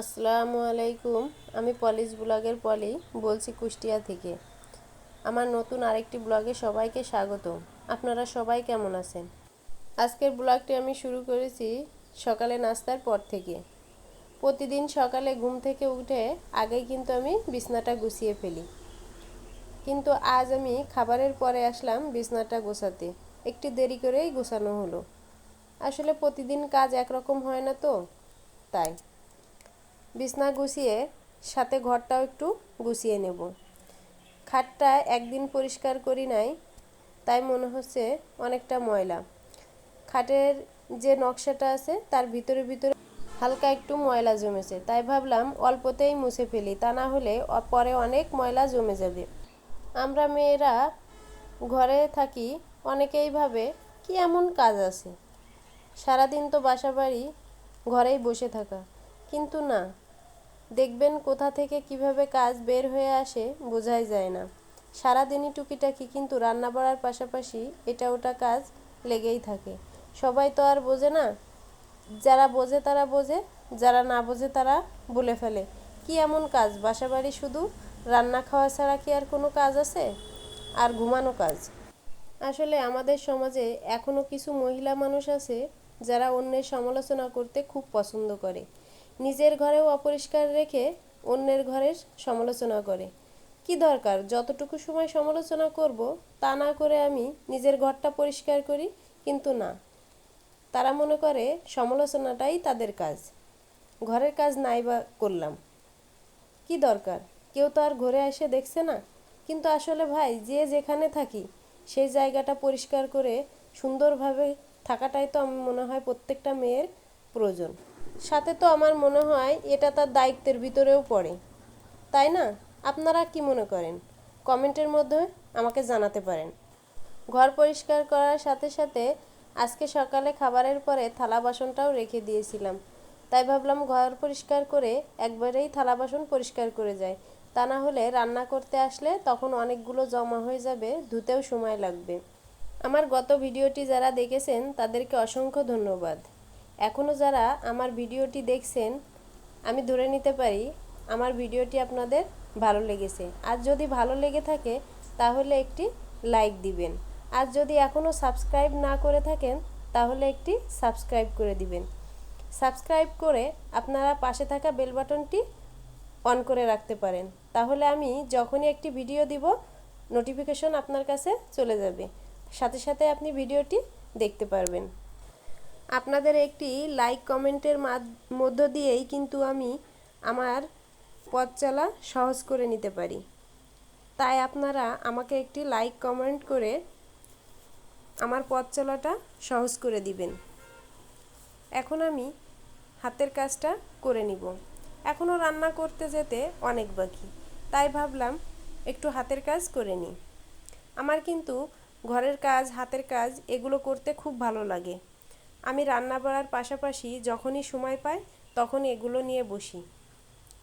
আসসালামু আলাইকুম, আমি পলিশ ব্লগের পলি, বলছি কুষ্টিয়া থেকে। আমার নতুন আরেকটি ব্লগে সবাইকে স্বাগত। আপনারা সবাই কেমন আছেন? আজকের ব্লগটি আমি শুরু করেছি সকালে নাস্তার পর থেকে। প্রতিদিন সকালে ঘুম থেকে উঠে আগেই কিন্তু আমি বিছনাটা গুছিয়ে ফেলি। কিন্তু আজ আমি খাবারের পরে আসলাম বিছনাটা গোছাতে। একটু দেরি করেই গোছানো হলো। আসলে প্রতিদিন কাজ একরকম হয় না তো, তাই। বিছনা গুছিয়ে সাথে ঘরটাও একটু গুছিয়ে নেব। খাটটা একদিন পরিষ্কার করি নাই, তাই মনে হচ্ছে অনেকটা ময়লা। খাটের যে নকশাটা আছে, তার ভিতরে ভিতরে হালকা একটু ময়লা জমেছে, তাই ভাবলাম অল্পতেই মুছে ফেলি, তা না হলে পরে অনেক ময়লা জমে যাবে। আমরা মেয়েরা ঘরে থাকি, অনেকেই ভাবে কি এমন কাজ আছে? সারাদিন তো বাসা বাড়ি ঘরেই বসে থাকা। কিন্তু না দেখবেন কোথা থেকে কীভাবে কাজ বের হয়ে আসে বোঝাই যায় না। সারাদিনই টুকিটাকি কিন্তু রান্না বাড়ার পাশাপাশি এটা ওটা কাজ লেগেই থাকে। সবাই তো আর বোঝে না, যারা বোঝে তারা বোঝে, যারা না বোঝে তারা বলে ফেলে। কি এমন কাজ? বাসাবাড়ি শুধু রান্না খাওয়া ছাড়া কি আর কোনো কাজ আছে? আর ঘুমানো কাজ? আসলে আমাদের সমাজে এখনও কিছু মহিলা মানুষ আছে যারা অন্যের সমালোচনা করতে খুব পছন্দ করে। নিজের ঘরেও অপরিষ্কার রেখে অন্যের ঘরের সমালোচনা করে। কি দরকার? যতটুকু সময় সমালোচনা করব, তা না করে আমি নিজের ঘরটা পরিষ্কার করি, কিন্তু না। তারা মনে করে সমালোচনাটাই তাদের কাজ। ঘরের কাজ নাই বা করলাম। কি দরকার? কেউ তো আর ঘরে এসে দেখছে না। কিন্তু আসলে ভাই, যে যেখানে থাকি, সেই জায়গাটা পরিষ্কার করে সুন্দরভাবে থাকাটাই তো আমি মনে হয় প্রত্যেকটা মেয়ের প্রয়োজন। সাথে তো আমার মনে হয় এটা তার দায়িত্বের ভিতরেও পড়ে। তাই না? আপনারা কি মনে করেন? কমেন্টের মধ্যে আমাকে জানাতে পারেন। ঘর পরিষ্কার করার সাথে সাথে আজকে সকালে খাবারের পরে থালা বাসনটাও রেখে দিয়েছিলাম। তাই ভাবলাম ঘর পরিষ্কার করে একবারেই থালা বাসন পরিষ্কার করে যায় তা না হলে রান্না করতে আসলে তখন অনেকগুলো জমা হয়ে যাবে, ধুতেও সময় লাগবে। আমার গত ভিডিওটি যারা দেখেছেন তাদেরকে অসংখ্য ধন্যবাদ। এখনও যারা আমার ভিডিওটি দেখছেন, আমি ধরে নিতে পারি আমার ভিডিওটি আপনাদের ভালো লেগেছে। আর যদি ভালো লেগে থাকে, তাহলে একটি লাইক দিবেন। আর যদি এখনও সাবস্ক্রাইব না করে থাকেন, তাহলে একটি সাবস্ক্রাইব করে দিবেন। সাবস্ক্রাইব করে আপনারা পাশে থাকা বেল বাটনটি অন করে রাখতে পারেন। তাহলে আমি যখনই একটি ভিডিও দিব, নোটিফিকেশন আপনার কাছে চলে যাবে। সাথে সাথে আপনি ভিডিওটি দেখতে পারবেন। আপনাদের একটি লাইক কমেন্টের মধ্য দিয়েই কিন্তু আমি আমার পথ চলা সহজ করে নিতে পারি। তাই আপনারা আমাকে একটি লাইক কমেন্ট করে আমার পথ চলাটা সহজ করে দিবেন। এখন আমি হাতের কাজটা করে নিব। এখনও রান্না করতে যেতে অনেক বাকি, তাই ভাবলাম একটু হাতের কাজ করে নিই। আমার কিন্তু ঘরের কাজ, হাতের কাজ এগুলো করতে খুব ভালো লাগে। আমি রান্না বাড়ার পাশাপাশি যখনই সময় পাই তখন এগুলো নিয়ে বসি।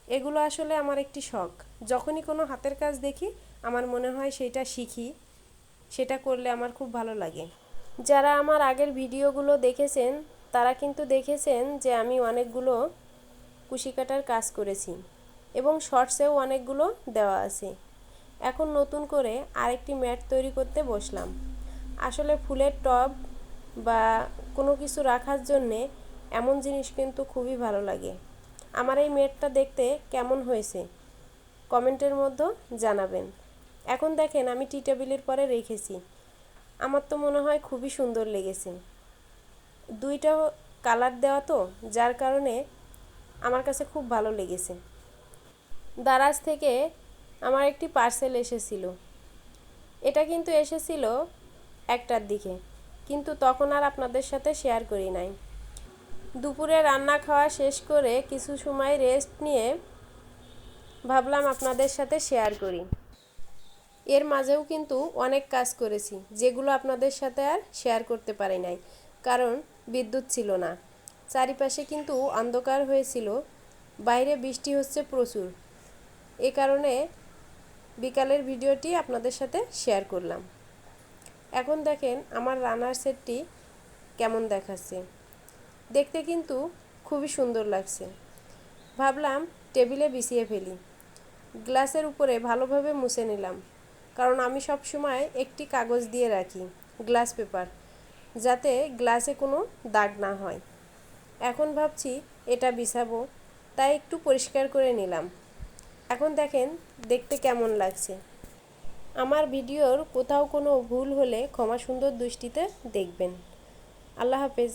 এগুলো আসলে আমার একটি শখ। যখনই কোনো হাতের কাজ দেখি, আমার মনে হয় সেটা শিখি, সেটা করলে আমার খুব ভালো লাগে। যারা আমার আগের ভিডিওগুলো দেখেছেন, তারা কিন্তু দেখেছেন যে আমি অনেকগুলো কুশি কাটার কাজ করেছি এবং শর্টসেও অনেকগুলো দেওয়া আছে। এখন নতুন করে আরেকটি ম্যাট তৈরি করতে বসলাম। আসলে ফুলের টব বা কোনো কিছু রাখার জন্যে এমন জিনিস কিন্তু খুবই ভালো লাগে। আমার এই মেটটা দেখতে কেমন হয়েছে? কমেন্টের মধ্যে জানাবেন। এখন দেখেন আমি টি টেবিলের পরে রেখেছি। আমার তো মনে হয় খুবই সুন্দর লেগেছে। দুইটা কালার দেওয়া তো, যার কারণে আমার কাছে খুব ভালো লেগেছে। দারাজ থেকে আমার একটি পার্সেল এসেছিল। এটা কিন্তু এসেছিল একটার দিকে। কিন্তু তখন আর আপনাদের সাথে শেয়ার করি নাই। দুপুরে রান্না খাওয়া শেষ করে কিছু সময় রেস্ট নিয়ে ভাবলাম আপনাদের সাথে শেয়ার করি। এর মাঝেও কিন্তু অনেক কাজ করেছি, যেগুলো আপনাদের সাথে আর শেয়ার করতে পারি নাই, কারণ বিদ্যুৎ ছিল না। চারিপাশে কিন্তু অন্ধকার হয়েছিল, বাইরে বৃষ্টি হচ্ছে প্রচুর। এ কারণে বিকালের ভিডিওটি আপনাদের সাথে শেয়ার করলাম। এখন দেখেন আমার রানার সেটটি কেমন দেখাচ্ছে। দেখতে কিন্তু খুবই সুন্দর লাগছে। ভাবলাম টেবিলে বিছিয়ে ফেলি। গ্লাসের উপরে ভালোভাবে মুছে নিলাম। কারণ আমি সব সময় একটি কাগজ দিয়ে রাখি, গ্লাস পেপার, যাতে গ্লাসে কোনো দাগ না হয়। এখন ভাবছি এটা বিছাবো, তাই একটু পরিষ্কার করে নিলাম। এখন দেখেন দেখতে কেমন লাগছে। আমার ভিডিওর কোথাও কোনো ভুল হলে ক্ষমা সুন্দর দৃষ্টিতে দেখবেন। আল্লাহ হাফেজ।